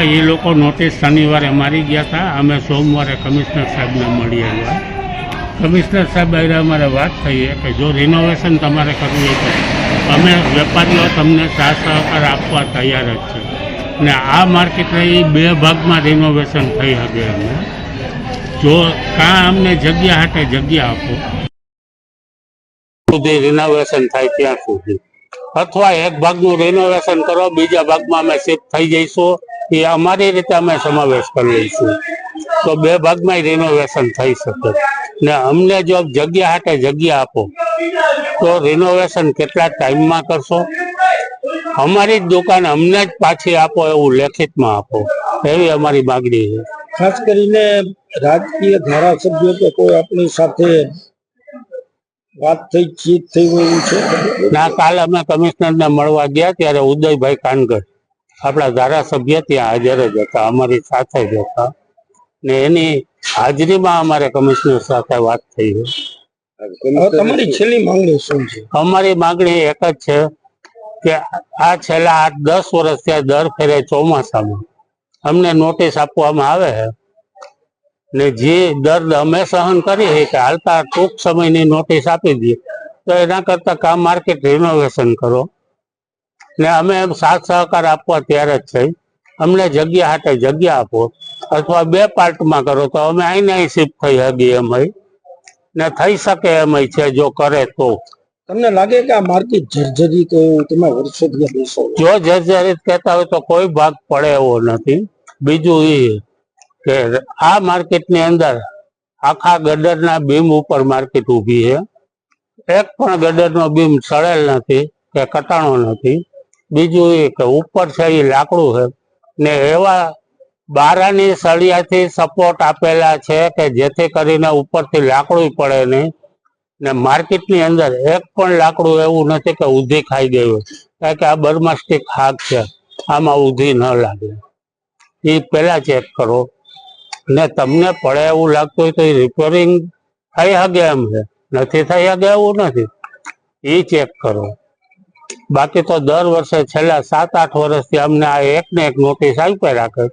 હા, એ લોકો નોટિસ શનિવારે મારી ગયા હતા અમે સોમવારે કમિશનર સાહેબને મળી આવ્યા કમિશનર સાહેબ આવી અમારે વાત થઈ કે જો રિનોવેશન તમારે કરવું હોય તો અમે વેપારીઓ તમને સાથ સહકાર આપવા તૈયાર જ છે. ને આ માર્કેટ એ બે ભાગમાં રિનોવેશન થઈ શકે અમે જો કાં અમને જગ્યા હાટે જગ્યા આપો. સુધી રિનોવેશન થાય ત્યાં સુધી. અથવા એક ભાગનું રિનોવેશન કરો, બીજા ભાગમાં અમે શિફ્ટ થઈ જઈશું. એ અમારી રીતે અમે સમાવેશ કરી લઈશું તો બે ભાગમાં રિનોવેશન થઈ શકે. ને અમને જો જગ્યા હાટે જગ્યા આપો તો રિનોવેશન કેટલા ટાઈમમાં કરશો? અમારી જ દુકાન અમને જ પાછી આપો એવું લેખિતમાં આપો. એવી અમારી માગણી છે. ખાસ કરીને રાજકીય ધારાસભ્યો કે કોઈ આપણી સાથે વાત થઈ ચીત થઈ ગયું એવું છે? ના કાલે અમે કમિશનરને મળવા ગયા ત્યારે ઉદયભાઈ કાનગર. આપણા ધારાસભ્ય ત્યાં હાજર જ હતા અમારી સાથે જ હતા. ને એની હાજરીમાં અમારે કમિશનર સાથે વાત થઈ અમારી તમારી છેલ્લી માંગણી શું છે? અમારી માગણી એક જ છે કે આ છેલ્લા આઠ દસ વર્ષ થયા દર ફેરે ચોમાસામાં અમને નોટિસ આપવામાં આવે છે ને જે દર્દ અમે સહન કરીએ કે હાલતા ટૂંક સમયની નોટિસ આપી દઈએ તો એના કરતા કામ માર્કેટ રિનોવેશન કરો. ને અમે એમ સાથ સહકાર આપવા તૈયાર જ છે અમને જગ્યા હાટે જગ્યા આપો. અથવા બે પાર્ટમાં કરો તો અમે અહીં અહીં શિફ્ટ થઈ શકીએ એમ ને થઈ શકે એમ છે જો કરે તો. તમને લાગે કે આ માર્કેટ જર્જરિત તમે વર્ષોથી આ જો જર્જરિત કહેતા હોય તો કોઈ ભાગ પડે એવો નથી. બીજું એ કે આ માર્કેટની અંદર આખા ગડરના બીમ ઉપર માર્કેટ ઊભી છે. એક પણ ગડરનો બીમ સડેલ નથી કે કટાણો નથી. બીજું એ કે ઉપર છે એ લાકડું છે. ને એવા બારાની સળિયાથી સપોર્ટ આપેલા છે કે જેથી કરીને ઉપરથી લાકડું પડે નહીં. ને માર્કેટની અંદર એક પણ લાકડું એવું નથી કે ઉધી ખાઈ ગયું કારણ કે આ બર્માસ્ટિક હાક છે. આમાં ઉધી ન લાગે. એ પહેલા ચેક કરો. ને તમને પડે એવું લાગતું હોય તો એ રિપેરિંગ થઈ શકે એમ છે. નથી થઈ શકે એવું નથી. એ ચેક કરો. બાકી તો દર વર્ષે છેલ્લા સાત, આઠ વર્ષથી અમને આ એક ને એક નોટિસ આપી રાખે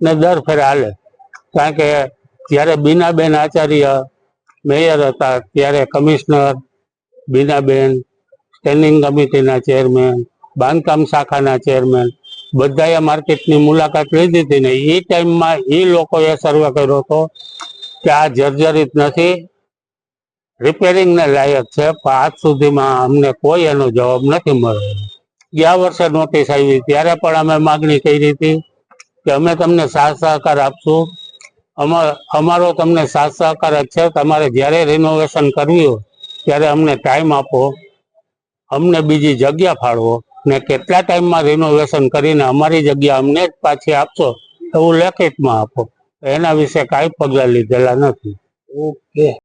ને દર ફેરે હાલે. કારણ કે જ્યારે બીનાબેન આચાર્ય મેયર હતા, ત્યારે કમિશનર બીનાબેન, સ્ટેન્ડિંગ કમિટીના ચેરમેન, બાંધકામ શાખાના ચેરમેન, બધાએ માર્કેટની મુલાકાત લીધી હતી ને એ ટાઈમમાં એ લોકોએ સર્વે કર્યો હતો કે આ જર્જરિત નથી રિપેરિંગ ને લાયક છે, પણ આજ સુધીમાં અમને કોઈ એનો જવાબ નથી મળ્યો. ગયા વર્ષે નોટિસ આવી, ત્યારે પણ અમે માગણી કરી હતી કે અમે તમને સાથ સહકાર આપશું. અમા- અમારો તમને સાથ સહકાર છે, તમારે જ્યારે રિનોવેશન કરવી હોય, ત્યારે અમને ટાઈમ આપો. અમને બીજી જગ્યા ફાળવો. ને કેટલા ટાઈમમાં રિનોવેશન કરીને અમારી જગ્યા અમને જ પાછી આપશો, એવું લેખિતમાં આપો. એના વિશે કાંઈ પગલાં લીધેલા નથી. ઓકે